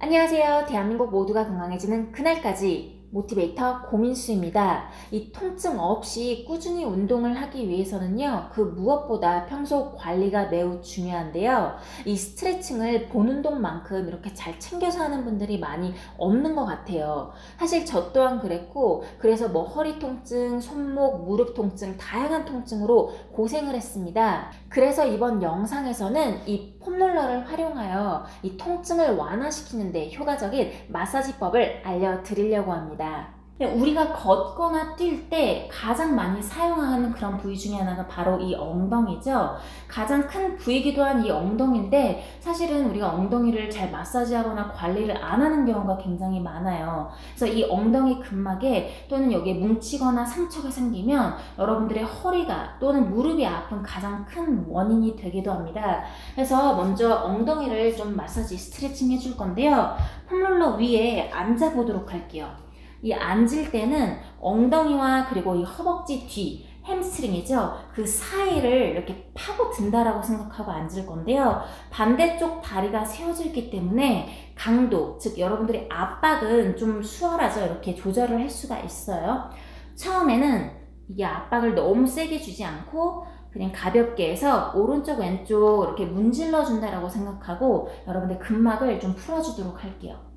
안녕하세요. 대한민국 모두가 건강해지는 그날까지 모티베이터 고민수입니다. 이 통증 없이 꾸준히 운동을 하기 위해서는요, 그 무엇보다 평소 관리가 매우 중요한데요. 이 스트레칭을 본 운동만큼 이렇게 잘 챙겨서 하는 분들이 많이 없는 것 같아요. 사실 저 또한 그랬고, 그래서 뭐 허리 통증, 손목, 무릎 통증, 다양한 통증으로 고생을 했습니다. 그래서 이번 영상에서는 이 폼롤러를 활용하여 이 통증을 완화시키는데 효과적인 마사지법을 알려드리려고 합니다. 우리가 걷거나 뛸 때 가장 많이 사용하는 그런 부위 중에 하나가 바로 이 엉덩이죠. 가장 큰 부위이기도 한 이 엉덩이인데 사실은 우리가 엉덩이를 잘 마사지하거나 관리를 안 하는 경우가 굉장히 많아요. 그래서 이 엉덩이 근막에 또는 여기에 뭉치거나 상처가 생기면 여러분들의 허리가 또는 무릎이 아픈 가장 큰 원인이 되기도 합니다. 그래서 먼저 엉덩이를 좀 마사지 스트레칭 해줄 건데요. 폼롤러 위에 앉아보도록 할게요. 이 앉을 때는 엉덩이와 그리고 이 허벅지 뒤, 햄스트링이죠. 그 사이를 이렇게 파고 든다라고 생각하고 앉을 건데요. 반대쪽 다리가 세워져 있기 때문에 강도, 즉 여러분들의 압박은 좀 수월하죠. 이렇게 조절을 할 수가 있어요. 처음에는 이게 압박을 너무 세게 주지 않고 그냥 가볍게 해서 오른쪽 왼쪽 이렇게 문질러 준다라고 생각하고 여러분들 근막을 좀 풀어주도록 할게요.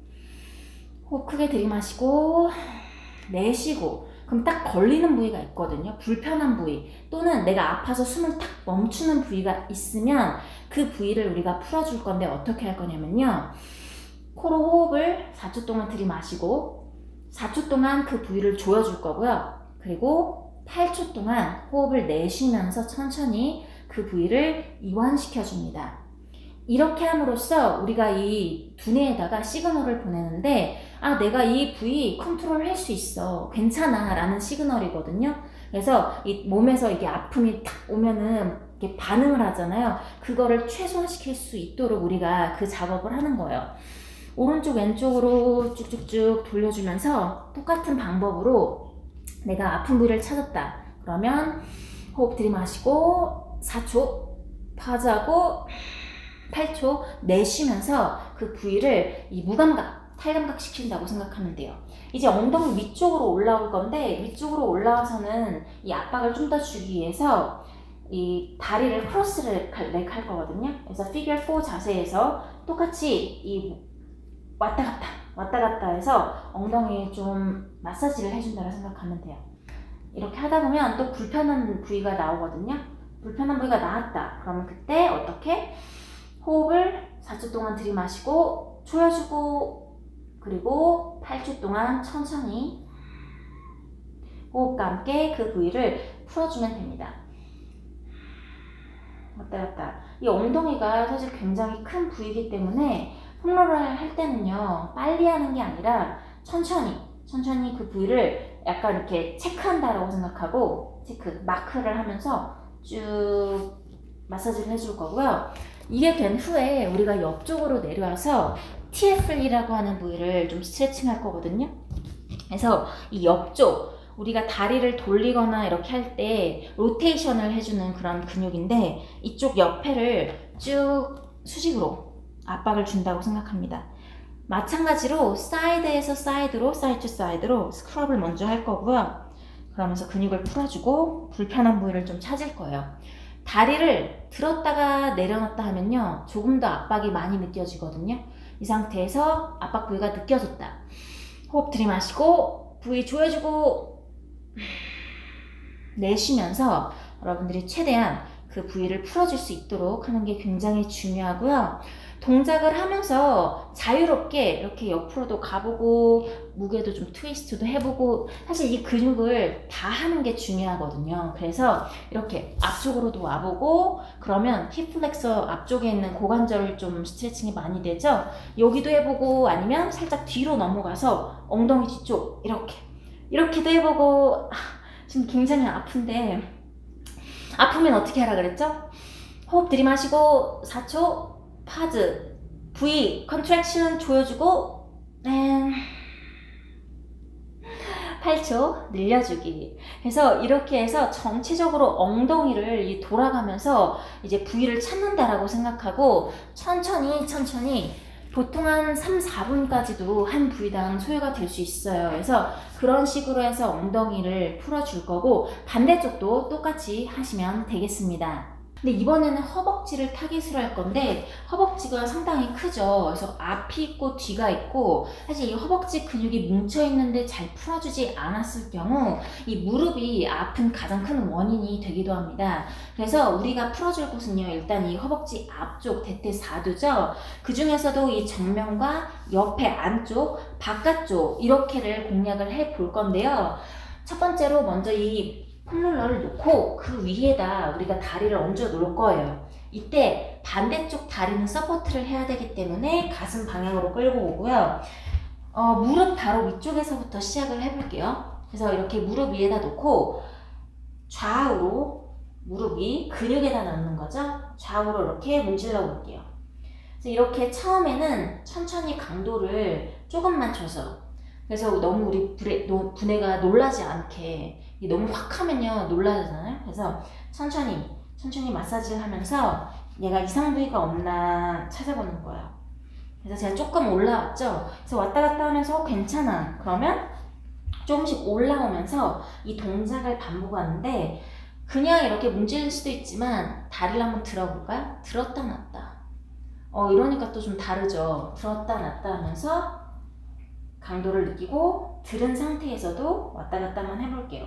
호흡 크게 들이마시고 내쉬고 그럼 딱 걸리는 부위가 있거든요. 불편한 부위 또는 내가 아파서 숨을 탁 멈추는 부위가 있으면 그 부위를 우리가 풀어줄 건데 어떻게 할 거냐면요. 코로 호흡을 4초 동안 들이마시고 4초 동안 그 부위를 조여줄 거고요. 그리고 8초 동안 호흡을 내쉬면서 천천히 그 부위를 이완시켜 줍니다. 이렇게 함으로써 우리가 이 두뇌에다가 시그널을 보내는데 아 내가 이 부위 컨트롤 할 수 있어. 괜찮아. 라는 시그널이거든요. 그래서 이 몸에서 이게 아픔이 탁 오면은 이렇게 반응을 하잖아요. 그거를 최소화시킬 수 있도록 우리가 그 작업을 하는 거예요. 오른쪽 왼쪽으로 쭉쭉쭉 돌려주면서 똑같은 방법으로 내가 아픈 부위를 찾았다. 그러면 호흡 들이마시고 4초 파즈하고 8초 내쉬면서 그 부위를 이 무감각, 탈감각 시킨다고 생각하면 돼요. 이제 엉덩이 위쪽으로 올라올 건데 위쪽으로 올라와서는 이 압박을 좀 더 주기 위해서 이 다리를 크로스를 렉할 거거든요. 그래서 피겨 4 자세에서 똑같이 이 왔다 갔다 왔다 갔다 해서 엉덩이에 좀 마사지를 해준다고 생각하면 돼요. 이렇게 하다 보면 또 불편한 부위가 나오거든요. 불편한 부위가 나왔다. 그러면 그때 어떻게? 호흡을 4초 동안 들이마시고 조여주고 그리고 8초 동안 천천히 호흡과 함께 그 부위를 풀어주면 됩니다. 왔다 갔다. 이 엉덩이가 사실 굉장히 큰 부위이기 때문에 홈런을 할 때는요 빨리 하는 게 아니라 천천히 천천히 그 부위를 약간 이렇게 체크한다라고 생각하고 체크 마크를 하면서 쭉 마사지를 해줄 거고요. 이게 된 후에 우리가 옆쪽으로 내려와서 TFL이라고 하는 부위를 좀 스트레칭 할 거거든요. 그래서 이 옆쪽 우리가 다리를 돌리거나 이렇게 할 때 로테이션을 해주는 그런 근육인데 이쪽 옆에를 쭉 수직으로 압박을 준다고 생각합니다. 마찬가지로 사이드에서 사이드로 사이드 투 사이드로 스크럽을 먼저 할 거고요. 그러면서 근육을 풀어주고 불편한 부위를 좀 찾을 거예요. 다리를 들었다가 내려놨다 하면요. 조금 더 압박이 많이 느껴지거든요. 이 상태에서 압박 부위가 느껴졌다. 호흡 들이마시고 부위 조여주고 내쉬면서 여러분들이 최대한 그 부위를 풀어줄 수 있도록 하는 게 굉장히 중요하고요. 동작을 하면서 자유롭게 이렇게 옆으로도 가보고 무게도 좀 트위스트도 해보고 사실 이 근육을 다 하는 게 중요하거든요. 그래서 이렇게 앞쪽으로도 와보고 그러면 힙플렉서 앞쪽에 있는 고관절을 좀 스트레칭이 많이 되죠. 여기도 해보고 아니면 살짝 뒤로 넘어가서 엉덩이 뒤쪽 이렇게 이렇게도 해보고 아, 지금 굉장히 아픈데 아프면 어떻게 하라 그랬죠? 호흡 들이마시고 4초 파즈 V 컨트랙션 조여주고 앤 8초 늘려주기 그래서 이렇게 해서 전체적으로 엉덩이를 이 돌아가면서 이제 부위를 찾는다라고 생각하고 천천히 천천히 보통 한 3, 4분까지도 한 부위당 소요가 될 수 있어요. 그래서 그런 식으로 해서 엉덩이를 풀어줄 거고 반대쪽도 똑같이 하시면 되겠습니다. 근데 이번에는 허벅지를 타깃으로 할 건데 허벅지가 상당히 크죠. 그래서 앞이 있고 뒤가 있고 사실 이 허벅지 근육이 뭉쳐 있는데 잘 풀어주지 않았을 경우 이 무릎이 아픈 가장 큰 원인이 되기도 합니다. 그래서 우리가 풀어줄 곳은요 일단 이 허벅지 앞쪽 대퇴사두죠. 그 중에서도 이 정면과 옆에 안쪽, 바깥쪽 이렇게를 공략을 해 볼 건데요. 첫 번째로 먼저 이 폼롤러를 놓고 그 위에다 우리가 다리를 얹어 놓을 거예요. 이때 반대쪽 다리는 서포트를 해야 되기 때문에 가슴 방향으로 끌고 오고요. 어, 무릎 바로 위쪽에서부터 시작을 해볼게요. 그래서 이렇게 무릎 위에다 놓고 좌우로 무릎 위 근육에다 넣는 거죠. 좌우로 이렇게 문질러 볼게요. 그래서 이렇게 처음에는 천천히 강도를 조금만 줘서 그래서 너무 우리 분해, 노- 분해가 놀라지 않게 너무 확 하면요 놀라잖아요. 그래서 천천히 천천히 마사지를 하면서 얘가 이상 부위가 없나 찾아보는 거예요. 그래서 제가 조금 올라왔죠. 그래서 왔다 갔다 하면서 어, 괜찮아. 그러면 조금씩 올라오면서 이 동작을 반복하는데 그냥 이렇게 문질릴 수도 있지만 다리를 한번 들어볼까요? 들었다 놨다. 어 이러니까 또 좀 다르죠. 들었다 놨다 하면서 강도를 느끼고 들은 상태에서도 왔다 갔다 만 해볼게요.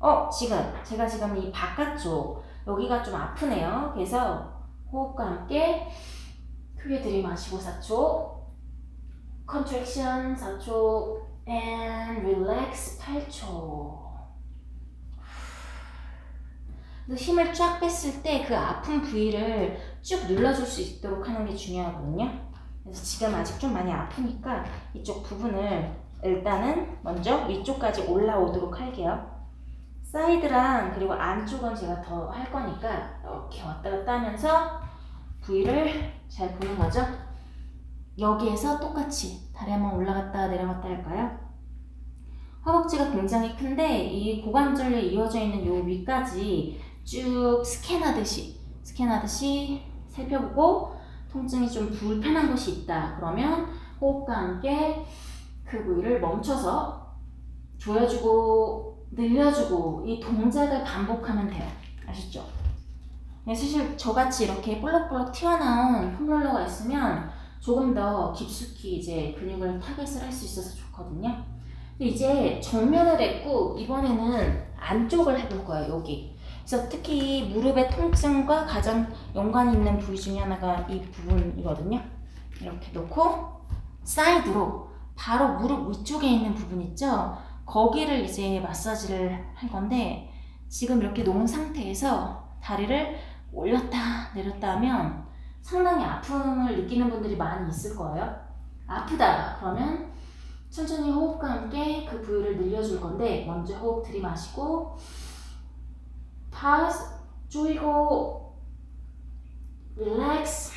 어, 지금 제가 지금 이 바깥쪽 여기가 좀 아프네요. 그래서 호흡과 함께 크게 들이마시고 4초 컨트랙션 4초 and relax 8초 그래서 힘을 쫙 뺐을 때 그 아픈 부위를 쭉 눌러줄 수 있도록 하는 게 중요하거든요. 그래서 지금 아직 좀 많이 아프니까 이쪽 부분을 일단은 먼저 위쪽까지 올라오도록 할게요. 사이드랑 그리고 안쪽은 제가 더 할 거니까 이렇게 왔다 갔다 하면서 부위를 잘 보는 거죠. 여기에서 똑같이 다리 한번 올라갔다 내려갔다 할까요? 허벅지가 굉장히 큰데 이 고관절에 이어져 있는 요 위까지 쭉 스캔하듯이 스캔하듯이 살펴보고 통증이 좀 불편한 곳이 있다. 그러면 호흡과 함께 그 부위를 멈춰서 조여주고 늘려주고 이 동작을 반복하면 돼요. 아시죠? 네, 사실 저같이 이렇게 볼록볼록 튀어나온 폼롤러가 있으면 조금 더 깊숙이 이제 근육을 타겟을 할 수 있어서 좋거든요. 이제 정면을 했고 이번에는 안쪽을 해볼 거예요. 여기. 그래서 특히 무릎의 통증과 가장 연관이 있는 부위 중에 하나가 이 부분이거든요. 이렇게 놓고 사이드로 바로 무릎 위쪽에 있는 부분 있죠? 거기를 이제 마사지를 할 건데 지금 이렇게 놓은 상태에서 다리를 올렸다 내렸다 하면 상당히 아픔을 느끼는 분들이 많이 있을 거예요. 아프다 그러면 천천히 호흡과 함께 그 부위를 늘려줄 건데 먼저 호흡 들이마시고 파스 조이고 릴렉스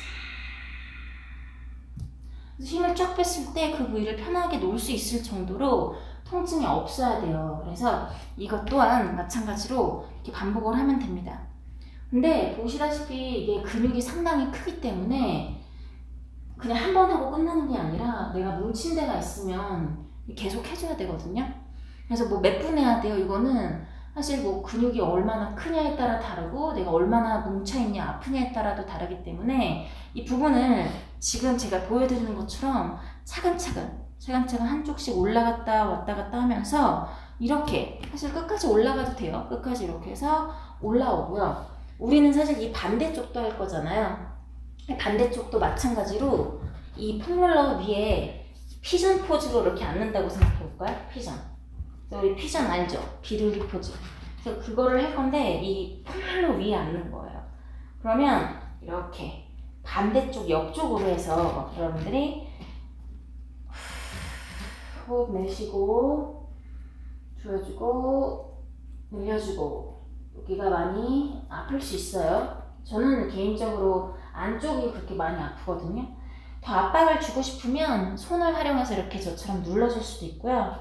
힘을 쫙 뺐을 때 그 부위를 편하게 놓을 수 있을 정도로 통증이 없어야 돼요. 그래서 이것 또한 마찬가지로 이렇게 반복을 하면 됩니다. 근데 보시다시피 이게 근육이 상당히 크기 때문에 그냥 한 번 하고 끝나는 게 아니라 내가 뭉친 데가 있으면 계속 해줘야 되거든요. 그래서 뭐 몇 분 해야 돼요? 이거는 사실 뭐 근육이 얼마나 크냐에 따라 다르고 내가 얼마나 뭉쳐있냐 아프냐에 따라도 다르기 때문에 이 부분을 지금 제가 보여드리는 것처럼 차근차근 차근차근 한쪽씩 올라갔다 왔다 갔다 하면서 이렇게 사실 끝까지 올라가도 돼요. 끝까지 이렇게 해서 올라오고요. 우리는 사실 이 반대쪽도 할 거잖아요. 이 반대쪽도 마찬가지로 이 폼롤러 위에 피전 포즈로 이렇게 앉는다고 생각해 볼까요? 피전. 우리 피전 알죠? 비둘기 포즈. 그래서 그거를 할 건데 이 폼롤러 위에 앉는 거예요. 그러면 이렇게 반대쪽 옆쪽으로 해서 여러분들이 호흡 내쉬고 조여주고 늘려주고 여기가 많이 아플 수 있어요. 저는 개인적으로 안쪽이 그렇게 많이 아프거든요. 더 압박을 주고 싶으면 손을 활용해서 이렇게 저처럼 눌러줄 수도 있고요.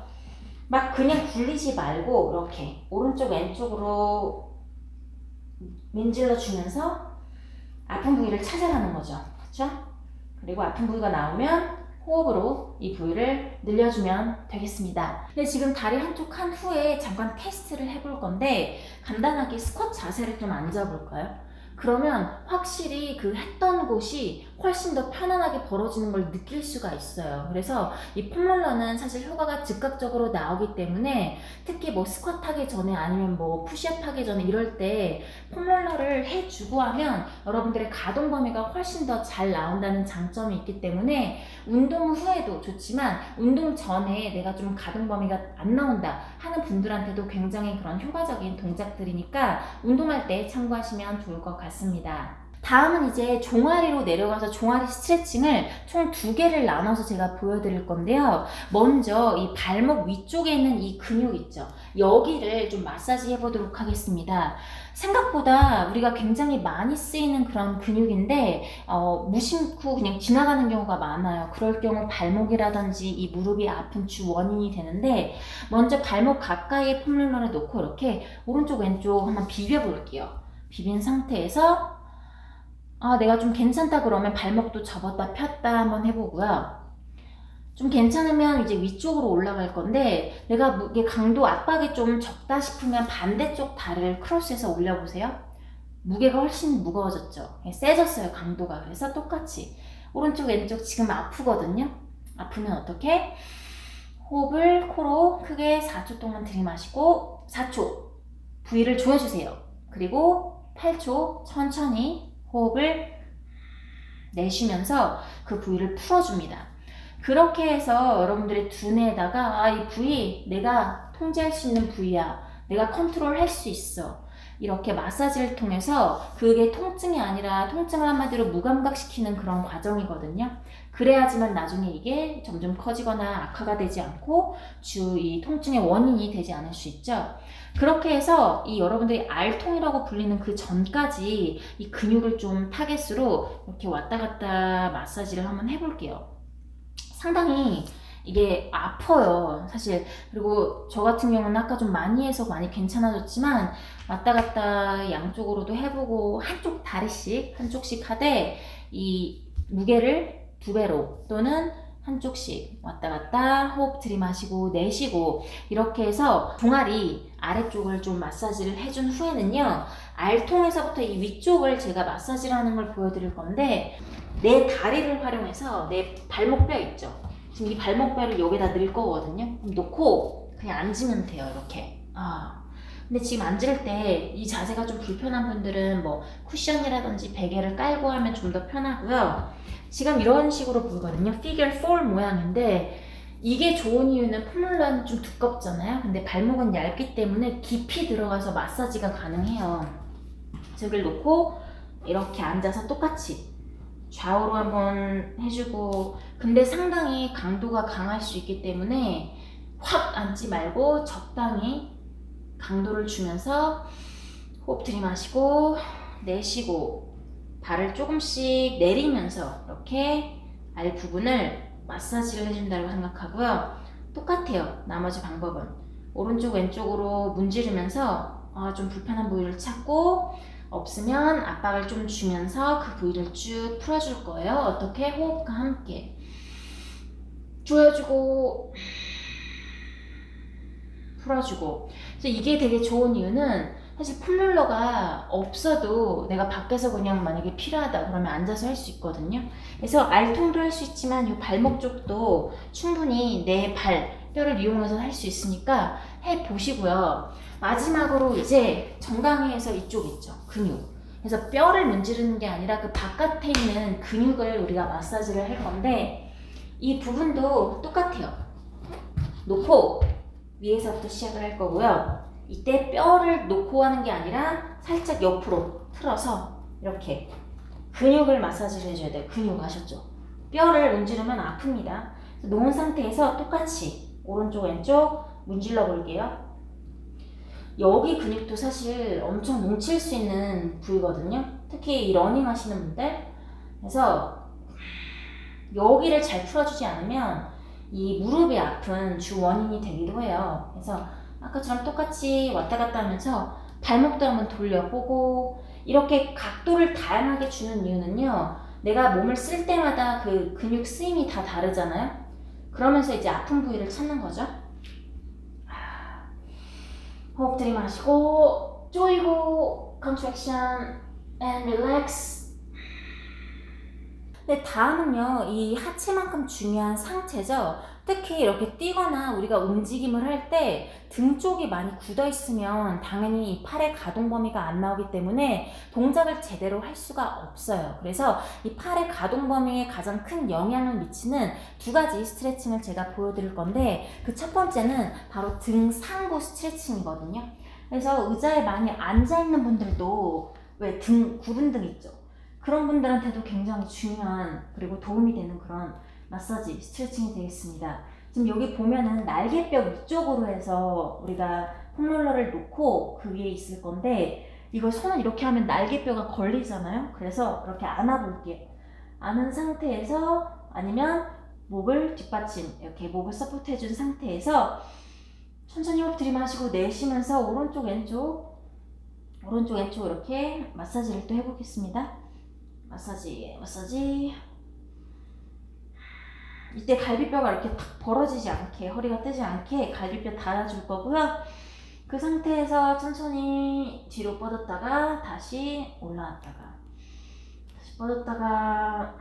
막 그냥 굴리지 말고 이렇게 오른쪽 왼쪽으로 민질러 주면서 아픈 부위를 찾아가는 거죠. 그렇죠? 그리고 아픈 부위가 나오면 호흡으로 이 부위를 늘려주면 되겠습니다. 근데 지금 다리 한쪽 한 후에 잠깐 테스트를 해볼 건데 간단하게 스쿼트 자세를 좀 앉아볼까요? 그러면 확실히 그 했던 곳이 훨씬 더 편안하게 벌어지는 걸 느낄 수가 있어요. 그래서 이 폼롤러는 사실 효과가 즉각적으로 나오기 때문에 특히 뭐 스쿼트 하기 전에 아니면 뭐 푸시업 하기 전에 이럴 때 폼롤러를 해주고 하면 여러분들의 가동 범위가 훨씬 더 잘 나온다는 장점이 있기 때문에 운동 후에도 좋지만 운동 전에 내가 좀 가동 범위가 안 나온다 하는 분들한테도 굉장히 그런 효과적인 동작들이니까 운동할 때 참고하시면 좋을 것 같습니다. 다음은 이제 종아리로 내려가서 종아리 스트레칭을 총 두 개를 나눠서 제가 보여드릴 건데요. 먼저 이 발목 위쪽에 있는 이 근육 있죠. 여기를 좀 마사지 해보도록 하겠습니다. 생각보다 우리가 굉장히 많이 쓰이는 그런 근육인데 어, 무심코 그냥 지나가는 경우가 많아요. 그럴 경우 발목이라든지 이 무릎이 아픈 주 원인이 되는데 먼저 발목 가까이에 폼롤러를 놓고 이렇게 오른쪽 왼쪽 한번 비벼 볼게요. 비빈 상태에서 아 내가 좀 괜찮다 그러면 발목도 접었다 폈다 한번 해보고요. 좀 괜찮으면 이제 위쪽으로 올라갈 건데 내가 무- 이게 강도 압박이 좀 적다 싶으면 반대쪽 다리를 크로스해서 올려보세요. 무게가 훨씬 무거워졌죠. 예, 세졌어요 강도가. 그래서 똑같이 오른쪽 왼쪽 지금 아프거든요. 아프면 어떻게? 호흡을 코로 크게 4초 동안 들이마시고 4초 부위를 조여주세요. 그리고 8초 천천히 호흡을 내쉬면서 그 부위를 풀어줍니다. 그렇게 해서 여러분들의 두뇌에다가 아, 이 부위 내가 통제할 수 있는 부위야. 내가 컨트롤 할 수 있어. 이렇게 마사지를 통해서 그게 통증이 아니라 통증을 한마디로 무감각시키는 그런 과정이거든요. 그래야지만 나중에 이게 점점 커지거나 악화가 되지 않고 주 이 통증의 원인이 되지 않을 수 있죠. 그렇게 해서 이 여러분들이 알통이라고 불리는 그 전까지 이 근육을 좀 타겟으로 이렇게 왔다 갔다 마사지를 한번 해볼게요. 상당히 이게 아파요, 사실. 그리고 저 같은 경우는 아까 좀 많이 해서 많이 괜찮아졌지만 왔다 갔다 양쪽으로도 해보고 한쪽 다리씩, 한쪽씩 하되 이 무게를 두 배로 또는 한쪽씩 왔다 갔다 호흡 들이마시고 내쉬고 이렇게 해서 종아리 아래쪽을 좀 마사지를 해준 후에는요 알통에서부터 이 위쪽을 제가 마사지를 하는 걸 보여드릴 건데 내 다리를 활용해서 내 발목뼈 있죠? 지금 이 발목뼈를 여기다 넣을 거거든요. 그럼 놓고 그냥 앉으면 돼요 이렇게. 아 근데 지금 앉을 때 이 자세가 좀 불편한 분들은 뭐 쿠션이라든지 베개를 깔고 하면 좀 더 편하고요 지금 이런 식으로 보이거든요. 피겨 4 모양인데 이게 좋은 이유는 폼롤러는 좀 두껍잖아요. 근데 발목은 얇기 때문에 깊이 들어가서 마사지가 가능해요. 저기를 놓고 이렇게 앉아서 똑같이 좌우로 한번 해주고 근데 상당히 강도가 강할 수 있기 때문에 확 앉지 말고 적당히 강도를 주면서 호흡 들이마시고 내쉬고 발을 조금씩 내리면서 이렇게 알 부분을 마사지를 해준다고 생각하고요. 똑같아요. 나머지 방법은 오른쪽 왼쪽으로 문지르면서 아, 좀 불편한 부위를 찾고 없으면 압박을 좀 주면서 그 부위를 쭉 풀어줄 거예요. 어떻게 호흡과 함께 조여주고 풀어주고. 그래서 이게 되게 좋은 이유는 사실 폼롤러가 없어도 내가 밖에서 그냥 만약에 필요하다 그러면 앉아서 할 수 있거든요. 그래서 알통도 할 수 있지만 이 발목 쪽도 충분히 내 발, 뼈를 이용해서 할 수 있으니까 해 보시고요. 마지막으로 이제 정강이에서 이쪽 있죠. 근육. 그래서 뼈를 문지르는 게 아니라 그 바깥에 있는 근육을 우리가 마사지를 할 건데 이 부분도 똑같아요. 놓고 위에서부터 시작을 할 거고요. 이때 뼈를 놓고 하는 게 아니라 살짝 옆으로 틀어서 이렇게 근육을 마사지를 해줘야 돼요. 근육 아셨죠? 뼈를 문지르면 아픕니다. 놓은 상태에서 똑같이 오른쪽 왼쪽 문질러 볼게요. 여기 근육도 사실 엄청 뭉칠 수 있는 부위거든요. 특히 이 러닝 하시는 분들. 그래서 여기를 잘 풀어주지 않으면 이 무릎이 아픈 주 원인이 되기도 해요. 그래서 아까처럼 똑같이 왔다 갔다 하면서 발목도 한번 돌려보고 이렇게 각도를 다양하게 주는 이유는요. 내가 몸을 쓸 때마다 그 근육 쓰임이 다 다르잖아요. 그러면서 이제 아픈 부위를 찾는 거죠. 아, 호흡 들이마시고 조이고 contraction and relax. 네, 다음은요, 이 하체만큼 중요한 상체죠. 특히 이렇게 뛰거나 우리가 움직임을 할 때 등 쪽이 많이 굳어 있으면 당연히 이 팔의 가동 범위가 안 나오기 때문에 동작을 제대로 할 수가 없어요. 그래서 이 팔의 가동 범위에 가장 큰 영향을 미치는 두 가지 스트레칭을 제가 보여드릴 건데 그 첫 번째는 바로 등 상부 스트레칭이거든요. 그래서 의자에 많이 앉아 있는 분들도 왜 등 구른 등 있죠. 그런 분들한테도 굉장히 중요한 그리고 도움이 되는 그런 마사지 스트레칭이 되겠습니다. 지금 여기 보면은 날개뼈 위쪽으로 해서 우리가 폼롤러를 놓고 그 위에 있을 건데 이걸 손을 이렇게 하면 날개뼈가 걸리잖아요. 그래서 이렇게 안아볼게요. 안은 상태에서 아니면 목을 뒷받침 이렇게 목을 서포트 해준 상태에서 천천히 호흡 들이마시고 내쉬면서 오른쪽 왼쪽 오른쪽 왼쪽 이렇게 마사지를 또 해보겠습니다. 마사지 마사지 이때 갈비뼈가 이렇게 탁 벌어지지 않게 허리가 뜨지 않게 갈비뼈 닫아줄 거고요. 그 상태에서 천천히 뒤로 뻗었다가 다시 올라왔다가 다시 뻗었다가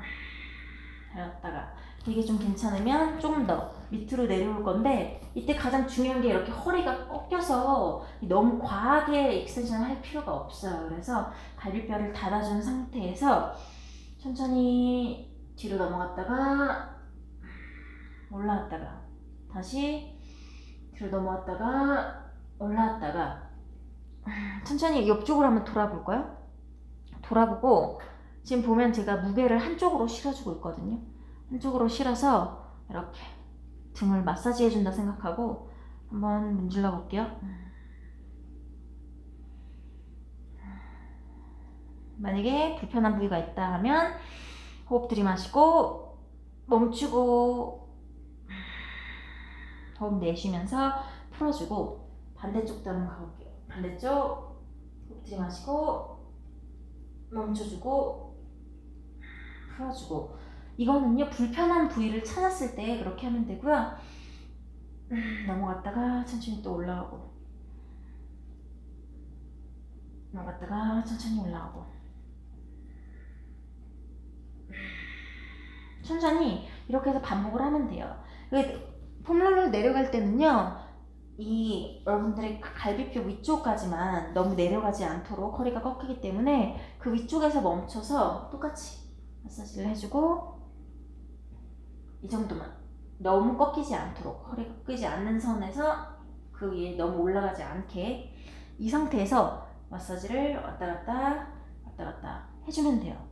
내렸다가 이게 좀 괜찮으면 조금 더 밑으로 내려올 건데 이때 가장 중요한 게 이렇게 허리가 꺾여서 너무 과하게 익스텐션을 할 필요가 없어요. 그래서 갈비뼈를 닫아준 상태에서 천천히 뒤로 넘어갔다가 올라왔다가 다시 뒤로 넘어왔다가 올라왔다가 천천히 옆쪽으로 한번 돌아볼까요? 돌아보고 지금 보면 제가 무게를 한쪽으로 실어주고 있거든요. 한쪽으로 실어서 이렇게 등을 마사지 해준다 생각하고 한번 문질러 볼게요. 만약에 불편한 부위가 있다 하면 호흡 들이마시고 멈추고 호흡 내쉬면서 풀어주고 반대쪽도 한번 가볼게요. 반대쪽 호흡 들이마시고 멈춰주고 풀어주고 이거는요 불편한 부위를 찾았을 때 그렇게 하면 되고요. 음, 넘어갔다가 천천히 또 올라가고 넘어갔다가 천천히 올라가고 천천히 이렇게 해서 반복을 하면 돼요. 폼롤러 내려갈 때는요, 이 여러분들의 갈비뼈 위쪽까지만 너무 내려가지 않도록 허리가 꺾이기 때문에 그 위쪽에서 멈춰서 똑같이 마사지를 해주고 이 정도만 너무 꺾이지 않도록 허리 꺾이지 않는 선에서 그 위에 너무 올라가지 않게 이 상태에서 마사지를 왔다 갔다 왔다 갔다 해주면 돼요.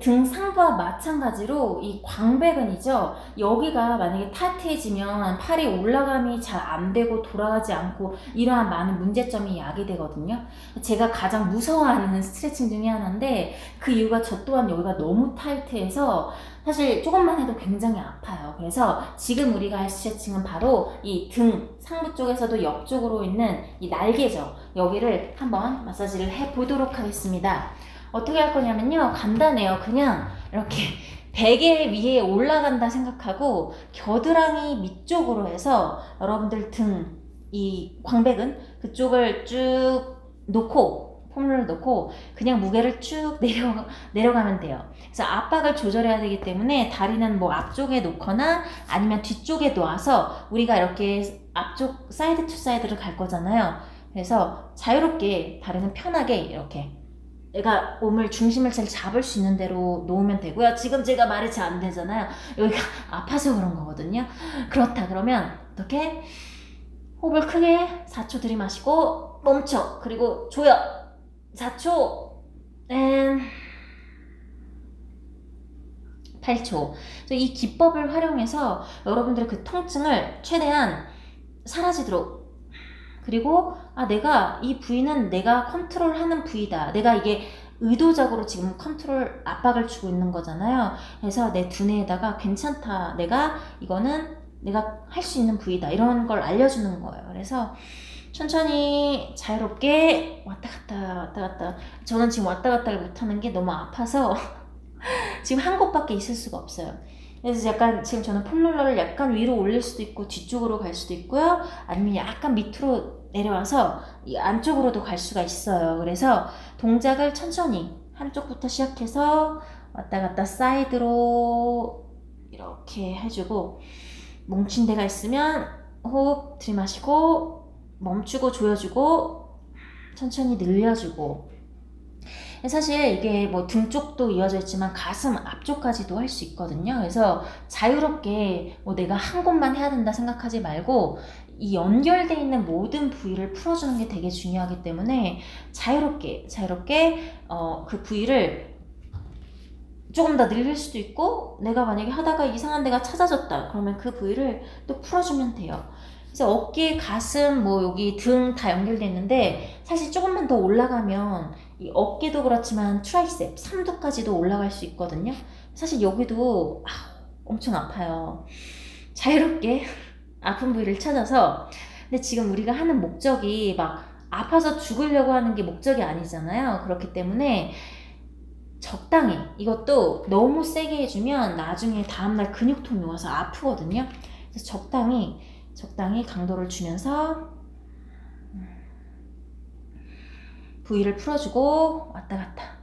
등 상부와 마찬가지로 이 광배근이죠. 여기가 만약에 타이트해지면 팔이 올라감이 잘 안 되고 돌아가지 않고 이러한 많은 문제점이 야기되거든요. 제가 가장 무서워하는 스트레칭 중에 하나인데 그 이유가 저 또한 여기가 너무 타이트해서 사실 조금만 해도 굉장히 아파요. 그래서 지금 우리가 할 스트레칭은 바로 이 등 상부 쪽에서도 옆쪽으로 있는 이 날개죠. 여기를 한번 마사지를 해 보도록 하겠습니다. 어떻게 할 거냐면요. 간단해요. 그냥 이렇게 베개 위에 올라간다 생각하고 겨드랑이 밑쪽으로 해서 여러분들 등 이 광배근 그쪽을 쭉 놓고 폼을 놓고 그냥 무게를 쭉 내려 내려가면 돼요. 그래서 압박을 조절해야 되기 때문에 다리는 뭐 앞쪽에 놓거나 아니면 뒤쪽에 놓아서 우리가 이렇게 앞쪽 사이드 투 사이드를 갈 거잖아요. 그래서 자유롭게 다리는 편하게 이렇게 내가 몸을 중심을 잘 잡을 수 있는 대로 놓으면 되고요. 지금 제가 말이 잘 안 되잖아요. 여기가 아파서 그런 거거든요. 그렇다 그러면 어떻게 호흡을 크게 4초 들이마시고 멈춰 그리고 조여 4초 and 8초 이 기법을 활용해서 여러분들의 그 통증을 최대한 사라지도록 그리고 아 내가 이 부위는 내가 컨트롤하는 부위다. 내가 이게 의도적으로 지금 컨트롤 압박을 주고 있는 거잖아요. 그래서 내 두뇌에다가 괜찮다. 내가 이거는 내가 할 수 있는 부위다. 이런 걸 알려주는 거예요. 그래서 천천히 자유롭게 왔다 갔다 왔다 갔다 저는 지금 왔다 갔다를 못하는 게 너무 아파서 지금 한 곳밖에 있을 수가 없어요 그래서 약간 지금 저는 폴롤러를 약간 위로 올릴 수도 있고 뒤쪽으로 갈 수도 있고요 아니면 약간 밑으로 내려와서 이 안쪽으로도 갈 수가 있어요 그래서 동작을 천천히 한쪽부터 시작해서 왔다 갔다 사이드로 이렇게 해주고 뭉친 데가 있으면 호흡 들이마시고 멈추고 조여주고 천천히 늘려주고 사실 이게 뭐 등 쪽도 이어져 있지만 가슴 앞쪽까지도 할 수 있거든요. 그래서 자유롭게 뭐 내가 한 곳만 해야 된다 생각하지 말고 이 연결돼 있는 모든 부위를 풀어주는 게 되게 중요하기 때문에 자유롭게 자유롭게 어, 그 부위를 조금 더 늘릴 수도 있고 내가 만약에 하다가 이상한 데가 찾아졌다 그러면 그 부위를 또 풀어주면 돼요. 그래서 어깨, 가슴, 뭐 여기 등 다 연결돼 있는데 사실 조금만 더 올라가면 이 어깨도 그렇지만 트라이셉, 삼두까지도 올라갈 수 있거든요. 사실 여기도 아, 엄청 아파요. 자유롭게 아픈 부위를 찾아서 근데 지금 우리가 하는 목적이 막 아파서 죽으려고 하는 게 목적이 아니잖아요. 그렇기 때문에 적당히 이것도 너무 세게 해주면 나중에 다음날 근육통이 와서 아프거든요. 그래서 적당히 적당히 강도를 주면서 부위를 풀어주고 왔다 갔다.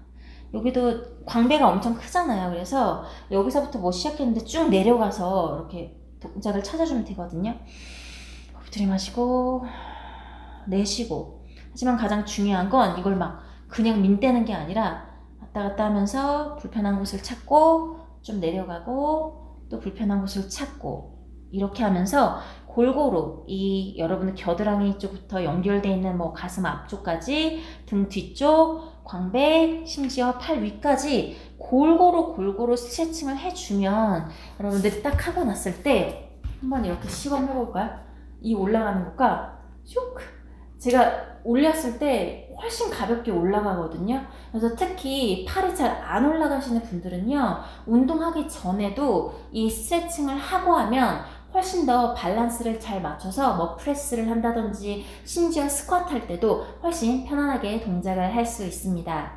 여기도 광배가 엄청 크잖아요. 그래서 여기서부터 뭐 시작했는데 쭉 내려가서 이렇게 동작을 찾아주면 되거든요. 호흡 들이마시고 내쉬고. 하지만 가장 중요한 건 이걸 막 그냥 민대는 게 아니라 왔다 갔다 하면서 불편한 곳을 찾고 좀 내려가고 또 불편한 곳을 찾고 이렇게 하면서 골고루 이 여러분의 겨드랑이 쪽부터 연결돼 있는 뭐 가슴 앞쪽까지 등 뒤쪽 광배 심지어 팔 위까지 골고루 골고루 스트레칭을 해주면 여러분들이 딱 하고 났을 때 한번 이렇게 시범 해볼까요? 이 올라가는 것과 슉 제가 올렸을 때 훨씬 가볍게 올라가거든요. 그래서 특히 팔이 잘 안 올라가시는 분들은요, 운동하기 전에도 이 스트레칭을 하고 하면 훨씬 더 밸런스를 잘 맞춰서 뭐 프레스를 한다든지 심지어 스쿼트 할 때도 훨씬 편안하게 동작을 할 수 있습니다.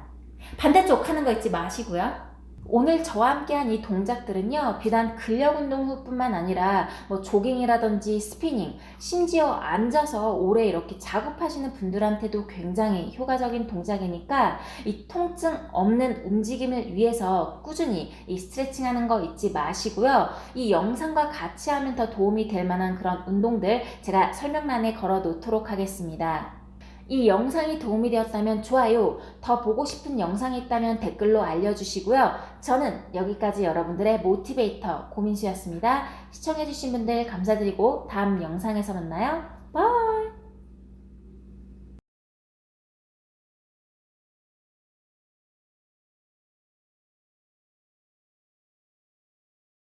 반대쪽 하는 거 잊지 마시고요. 오늘 저와 함께한 이 동작들은요, 비단 근력 운동 후뿐만 아니라 뭐 조깅이라든지 스피닝, 심지어 앉아서 오래 이렇게 작업하시는 분들한테도 굉장히 효과적인 동작이니까 이 통증 없는 움직임을 위해서 꾸준히 이 스트레칭 하는 거 잊지 마시고요. 이 영상과 같이 하면 더 도움이 될 만한 그런 운동들 제가 설명란에 걸어 놓도록 하겠습니다. 이 영상이 도움이 되었다면 좋아요, 더 보고 싶은 영상이 있다면 댓글로 알려주시고요. 저는 여기까지 여러분들의 모티베이터 고민수였습니다. 시청해주신 분들 감사드리고 다음 영상에서 만나요. 바이!